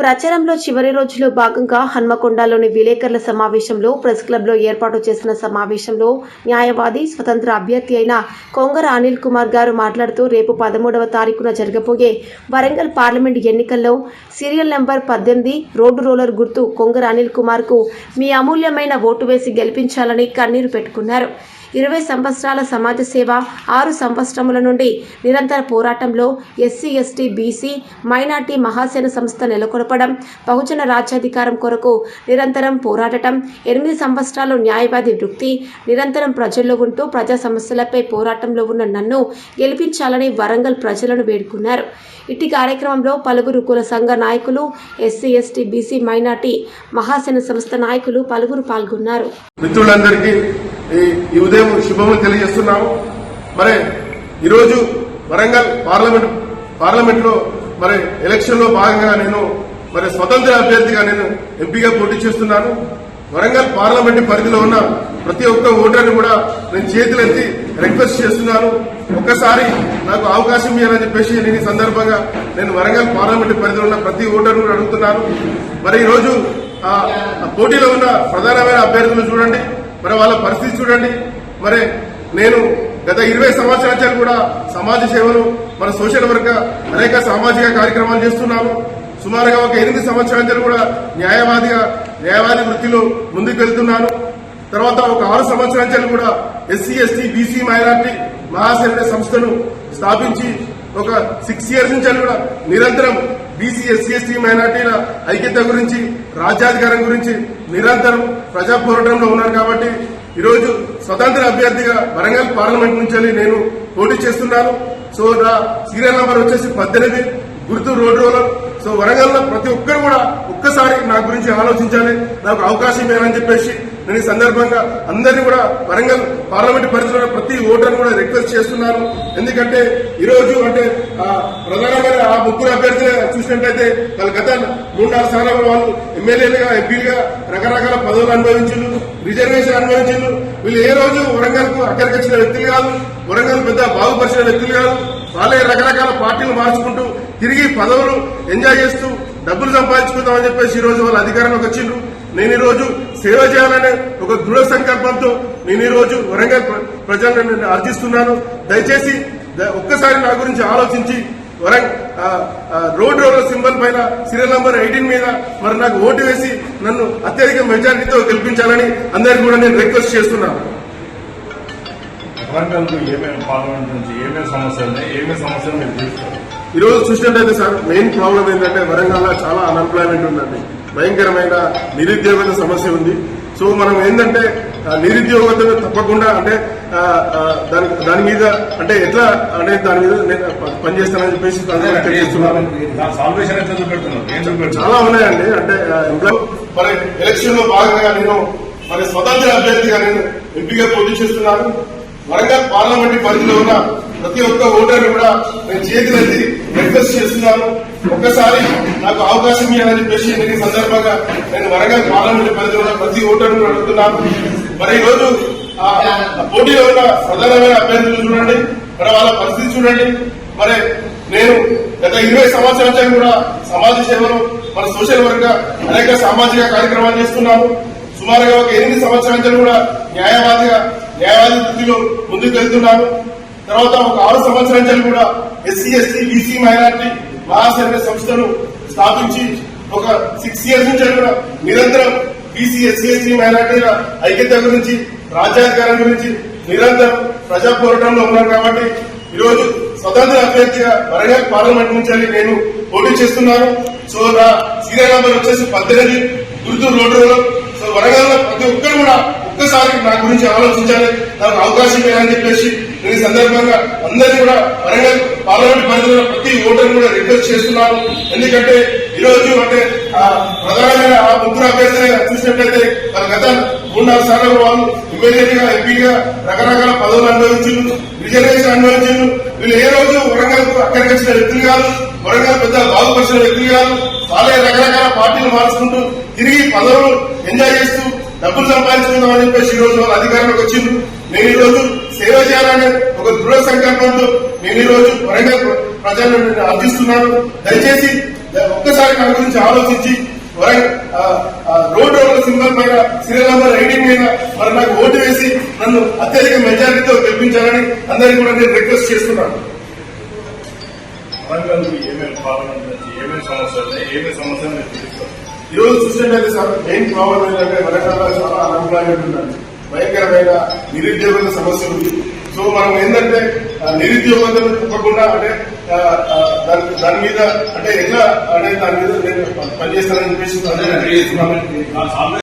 ప్రచారంలో చివరి రోజులో భాగంగా హన్మకొండలోని విలేకరుల సమావేశంలో ప్రెస్ క్లబ్లో ఏర్పాటు చేసిన సమావేశంలో న్యాయవాది స్వతంత్ర అభ్యర్థి అయిన కొంగర అనిల్ కుమార్ గారు మాట్లాడుతూ రేపు పదమూడవ తారీఖున జరగబోయే వరంగల్ పార్లమెంట్ ఎన్నికల్లో సీరియల్ నెంబర్ పద్దెనిమిది రోడ్డు రోలర్ గుర్తు కొంగర అనిల్ కుమార్కు మీ అమూల్యమైన ఓటు వేసి గెలిపించాలని కన్నీరు పెట్టుకున్నారు. ఇరవై సంవత్సరాల సమాజ సేవ ఆరు సంవత్సరముల నుండి నిరంతర పోరాటంలో SC ST BC minority Mahasena సంస్థ నెలకొల్పడం బహుజన రాజ్యాధికారం కొరకు నిరంతరం పోరాడటం ఎనిమిది సంవత్సరాలు న్యాయవాది వృత్తి నిరంతరం ప్రజల్లో ఉంటూ ప్రజా సమస్యలపై పోరాటంలో ఉన్న నన్ను గెలిపించాలని వరంగల్ ప్రజలను వేడుకున్నారు. ఇట్టి కార్యక్రమంలో పలువురు కుల సంఘ నాయకులు SC ST BC minority Mahasena సంస్థ నాయకులు పలువురు పాల్గొన్నారు. మిత్రులందరికీ ఈ ఈ ఉదయం శుభములు తెలియజేస్తున్నాము. మరి ఈరోజు వరంగల్ పార్లమెంట్ పార్లమెంట్లో మరి ఎలక్షన్లో భాగంగా నేను మరి స్వతంత్ర అభ్యర్థిగా నేను ఎంపీగా పోటీ చేస్తున్నాను. వరంగల్ పార్లమెంట్ పరిధిలో ఉన్న ప్రతి ఒక్క ఓటర్ని కూడా నేను చేతులెత్తి రిక్వెస్ట్ చేస్తున్నాను. ఒక్కసారి నాకు అవకాశం ఇవ్వాలని చెప్పేసి నేను ఈ సందర్భంగా నేను వరంగల్ పార్లమెంట్ పరిధిలో ఉన్న ప్రతి ఓటర్ను కూడా అడుగుతున్నాను. మరి ఈరోజు ఆ పోటీలో ఉన్న ప్రధానమైన అభ్యర్థులు చూడండి. మరి వాళ్ళ పరిస్థితి చూడండి. మరి నేను గత ఇరవై సంవత్సరాల కూడా సమాజ సేవలు మన సోషల్ వర్క్ అనేక సామాజిక కార్యక్రమాలు చేస్తున్నాను సుమారుగా ఒక ఎనిమిది సంవత్సరాల కూడా న్యాయవాదిగా న్యాయవాది వృత్తిలో ముందుకు వెళ్తున్నాను తర్వాత ఒక ఆరు సంవత్సరాల కూడా SC ST BC minority Mahasena సంస్థను స్థాపించి ఒక సిక్స్ ఇయర్స్ నుంచి కూడా నిరంతరం బీసీ ఎస్సీ ఎస్టీ మైనార్టీల ఐక్యత గురించి రాజ్యాధికారం గురించి నిరంతరం ప్రజా పోరాటంలో ఉన్నారు కాబట్టి ఈరోజు స్వతంత్ర అభ్యర్థిగా వరంగల్ పార్లమెంట్ నుంచి నేను పోటీ చేస్తున్నాను. సో నా సీరియల్ నంబర్ వచ్చేసి పద్దెనిమిది గుర్తు రోడ్ రోలర్. సో వరంగల్లో ప్రతి ఒక్కరు కూడా ఒక్కసారి నా గురించి ఆలోచించాలి. నాకు అవకాశం ఇవ్వాలని చెప్పేసి నేను ఈ సందర్భంగా అందరినీ కూడా వరంగల్ పార్లమెంట్ పరిధిలో ప్రతి ఓటర్ని కూడా రిక్వెస్ట్ చేస్తున్నాను. ఎందుకంటే ఈరోజు అంటే ఆ ప్రధానమైన ఆ ముగ్గురు అభ్యర్థులు చూసినట్లయితే వాళ్ళ గత మూడు నాలుగు సార్లు వాళ్ళు ఎమ్మెల్యేలుగా ఎంపీలుగా రకరకాల పదవులు అనుభవించారు రిజర్వేషన్ అనుభవించారు వీళ్ళు ఏ రోజు వరంగల్కు అక్కడికి వచ్చిన వ్యక్తులు కాదు వరంగల్ పెద్ద బాగుపరిచిన వ్యక్తులు కాదు. వాళ్ళే రకరకాల పార్టీలు మార్చుకుంటూ తిరిగి పదవులు ఎంజాయ్ చేస్తూ డబ్బులు సంపాదించుకుందామని చెప్పేసి ఈ రోజు వాళ్ళ అధికారంలోకి వచ్చిండ్రు. నేను ఈ రోజు సేవ చేయాలనే ఒక దృఢ సంకల్పంతో నేను ఈ రోజు వరంగల్ ప్ర- ప్రజలను నేను అర్థిస్తున్నాను దయచేసి ఒక్కసారి నా గురించి ఆలోచించి వరంగ్ ఆ, ఆ, రోడ్ రోలర్ సింబల్ పైన సీరియల్ నంబర్ ఎయిటీన్ మీద మరి నాకు ఓటు వేసి నన్ను అత్యధిక మెజారిటీతో గెలిపించాలని అందరికీ కూడా నేను రిక్వెస్ట్ చేస్తున్నాను వరంగల్కు ఏమేమి పార్లమెంట్ నుంచి ఏమేమి సమస్యలు ఏమేమి సమస్యలు మీరు తీస్తారు ఈ రోజు చూసినట్లయితే సార్ మెయిన్ ప్రాబ్లం ఏంటంటే వరంగల్లో చాలా అన్ఎంప్లాయ్మెంట్ ఉందండి భయంకరమైన నిరుద్యోగత సమస్య ఉంది. సో మనం ఏంటంటే నిరుద్యోగత తప్పకుండా అంటే దాని దాని మీద అంటే ఎట్లా అంటే దాని మీద నేను పనిచేస్తానని చెప్పేసి చాలా ఉన్నాయండి. అంటే మరి ఎలక్షన్లో భాగంగా నేను మరి స్వతంత్ర అభ్యర్థిగా నేను ఎంపీగా పోటీ చేస్తున్నాను వరంగల్ పార్లమెంట్ పరిధిలో ఉన్న ప్రతి ఒక్క ఓటర్ని కూడా నేను చేతులెత్తి రిక్వెస్ట్ చేస్తున్నాను. ఒక్కసారి నాకు అవకాశం ఇవ్వాలని చెప్పేసి నేను సందర్భంగా నేను వరంగల్ పార్లమెంట్ పరిధిలో ప్రతి ఓటర్ని అడుగుతున్నాను. మరి ఈరోజు పోటీలో ఉన్న ప్రధానమైన అభ్యర్థులు చూడండి మరి వాళ్ళ పరిస్థితి చూడండి. మరి నేను గత ఇరవై సంవత్సరాల కూడా సమాజ సేవలు మన సోషల్ వర్క్ అనేక సామాజిక కార్యక్రమాలు చేస్తున్నాను. సుమారుగా ఒక ఎనిమిది సంవత్సరాల కూడా న్యాయవాదిగా న్యాయవాది వృత్తిలో ముందుకు వెళ్తున్నాను. తర్వాత ఒక ఆరు సంవత్సరాల కూడా SC ST BC minority Mahasena సంస్థను స్థాపించి ఒక సిక్స్ ఇయర్స్ నుంచి కూడా నిరంతరం బీసీ ఎస్సీ ఎస్టీ మైనార్టీల ఐక్యత గురించి రాజ్యాధికారం గురించి నిరంతరం ప్రజా పోరాటంలో ఉన్నారు కాబట్టి ఈరోజు స్వతంత్ర అభ్యర్థిగా వరంగల్ పార్లమెంట్ నుంచి నేను పోటీ చేస్తున్నాను. సో నా సీరియల్ నంబర్ వచ్చేసి పద్దెనిమిది గుర్తు రోడ్డు సో వరంగల్ ప్రతి ఒక్కరు కూడా ఒక్కసారి నా గురించి ఆలోచించాలి. నాకు అవకాశం లేదని చెప్పేసి ఈ సందర్భంగా అందరినీ కూడా వరంగల్ పార్లమెంట్ పరిధిలో ప్రతి ఓటర్ని కూడా రిక్వెస్ట్ చేస్తున్నాను ఎందుకంటే ఈ రోజు అంటే ఆ ప్రధానమైన ఆ ముగ్గురు అభ్యర్థులుగా చూసినట్లయితే వాళ్ళ గత మూడు నాలుగు సార్లు వాళ్ళు ఎమ్మెల్యేగా ఎంపీగా రకరకాల పదవులు అనుభవించారు రిజర్వేషన్ అనుభవించారు వీళ్ళు ఏ రోజు వరంగల్కు అక్కడికి వచ్చిన వ్యక్తులు కాదు వరంగల్ పెద్ద బాగుపరిచిన వ్యక్తులు కాదు. వాళ్ళే రకరకాల పార్టీలు మార్చుకుంటూ తిరిగి పదవులు ఎంజాయ్ చేస్తూ డబ్బులు సంపాదించుకుందామని చెప్పేసి ఈ రోజు వాళ్ళ అధికారంలోకి వచ్చింది నేను ఈ రోజు సేవ చేయాలనే ఒక దృఢ సంకల్పంతో నేను ఈ రోజు వరంగల్ ప్రజలను నేను అర్థిస్తున్నాను దయచేసి ఒక్కసారి నా గురించి ఆలోచించి వరంగల్ రోడ్ రోడ్ల సింబల్ పైన నంబర్ రైడింగ్ మీద మరి నాకు ఓటు వేసి నన్ను అత్యధిక మెజారిటీతో గెలిపించాలని అందరికీ కూడా నేను రిక్వెస్ట్ చేస్తున్నాను. వరంగల్ ఏమేమి ఏమేమి సమస్యలు ఏమేమి సమస్యలు ఈ రోజు చూసినట్లయితే సార్ మెయిన్ ప్రాబ్లం ఏంటంటే వరంగల్లో చాలా అన్ఎంప్లాయ్మెంట్ ఉందండి. భయంకరమైన నిరుద్యోగుల సమస్య ఉంది సో మనం ఏంటంటే ఆ, నిరుద్యోగులను తప్పకుండా అంటే దాని దాని మీద అంటే ఎట్లా అంటే దాని మీద నేను పనిచేస్తానని చెప్పేసి